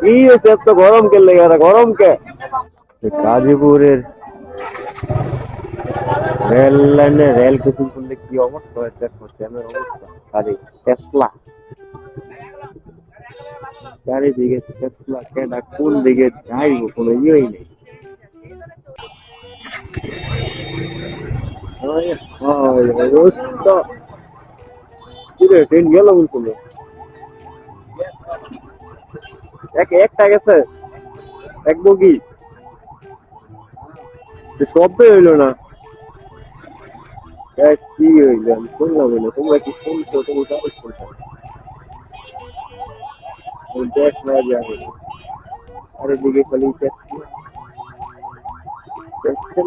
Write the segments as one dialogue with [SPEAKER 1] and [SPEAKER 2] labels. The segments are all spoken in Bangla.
[SPEAKER 1] কি হয়েছে এত গরম কে লেগে গরম কে? গাজীপুরের রেল লাইনে রেল কিছু করলে কি অবস্থা হয়েছে? ট্রেনের অবস্থা। গাড়ি টেসলা চারিদিকে টেসলা কেডা কোন দিকে যাইব, কোনো ইয়েই নেই। হায় হায়, অবস্থা। ট্রেন গেল বলছিল এক একটা গেছে এক বগি তো শব্দ হইলো না এক কি হইলো আমি শুনলাম না তোমরা কি শুনছো তুমি কাগজ শুনছো ওই দেখ না যাবে আরে দিকে খালি ট্যাক্সি ট্যাক্সি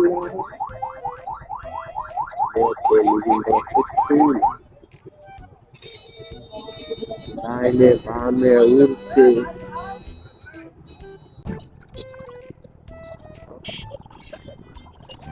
[SPEAKER 1] ডাইনে বামে উঠছে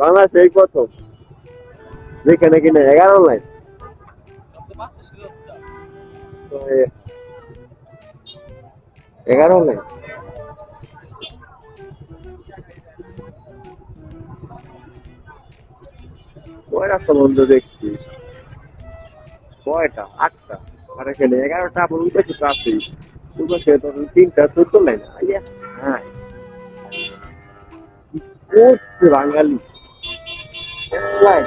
[SPEAKER 1] বাংলাদেশ এই প্রথম যেখানে কিনা এগারো লাইন এগারো লাইন কয় রাস্তা বন্ধ দেখছি? কয়টা? আটটা। আর এখানে এগারোটা, আবার উঠেছে উঠেছে তখন তিনটা, চোদ্দ লাইন হ্যাঁ। করছে বাঙালি? লাইন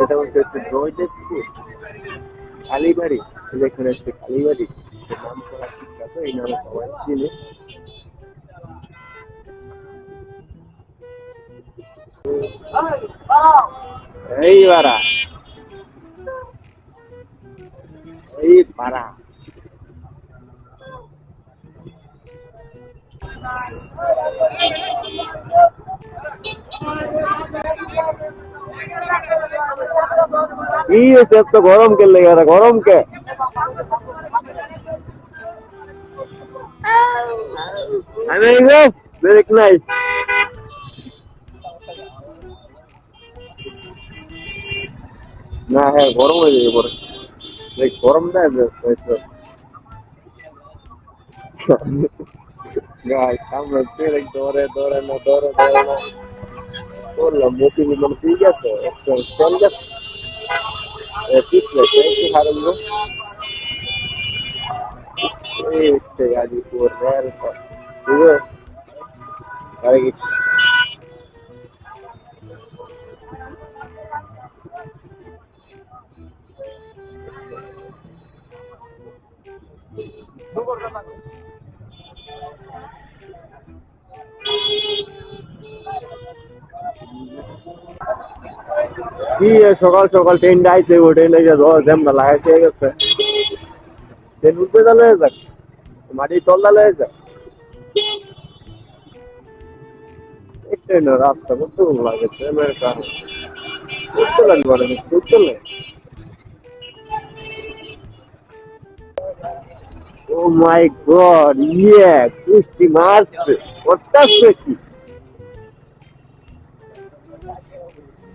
[SPEAKER 1] এটা হচ্ছে হচ্ছে জয়দেবপুর কালীবাড়ি এখানে হচ্ছে কালীবাড়ি নাম করা বিখ্যাত এই নামে সবাই চিনে এই বাড়া এই পাড়া হয়েছে এত গরম কে লেগে গরম কে? না হ্যাঁ গরম হয়ে যাবে পরে। এই গরমটা হয়েছে। গাইস আমরা পেরে দৌড়ে দৌড়ে না দৌড়ে দৌড়ে না। করলাম মোটি মানে ঠিক আছে? চল গেছে। repite, repite, dejaron luz. Este gallipurrer, digo, para que. Subo, কি সকাল সকাল ট্রেন আইতে ও ট্রেন ধর লাগাইতে গেছে ট্রেন উঠতে তাহলে যাক। মাটির তল তাহলে যাক। রাস্তা কত লাগে ও মাই গড মারছে। কি?